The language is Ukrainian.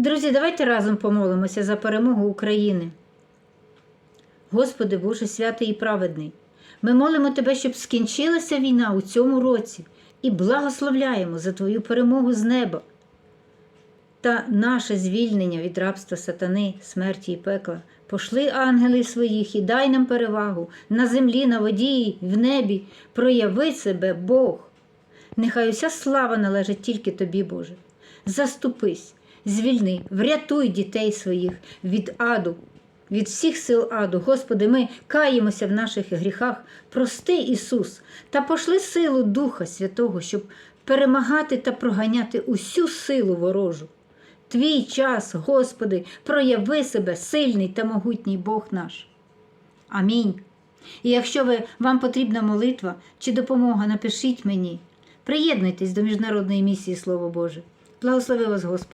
Друзі, давайте разом помолимося за перемогу України. Господи Боже святий і праведний, ми молимо Тебе, щоб скінчилася війна у цьому році і благословляємо за Твою перемогу з неба та наше звільнення від рабства сатани, смерті і пекла. Пошли ангелів своїх і дай нам перевагу на землі, на воді, в небі. Прояви себе, Бог. Нехай уся слава належить тільки тобі, Боже. Заступись, звільни, врятуй дітей своїх від аду, від всіх сил аду. Господи, ми каємося в наших гріхах. Прости, Ісус, та пошли силу Духа Святого, щоб перемагати та проганяти усю силу ворожу. Твій час, Господи, прояви себе, сильний та могутній Бог наш. Амінь. І якщо ви, вам потрібна молитва чи допомога, напишіть мені. Приєднуйтесь до міжнародної місії Слово Боже. Благослови вас Господь.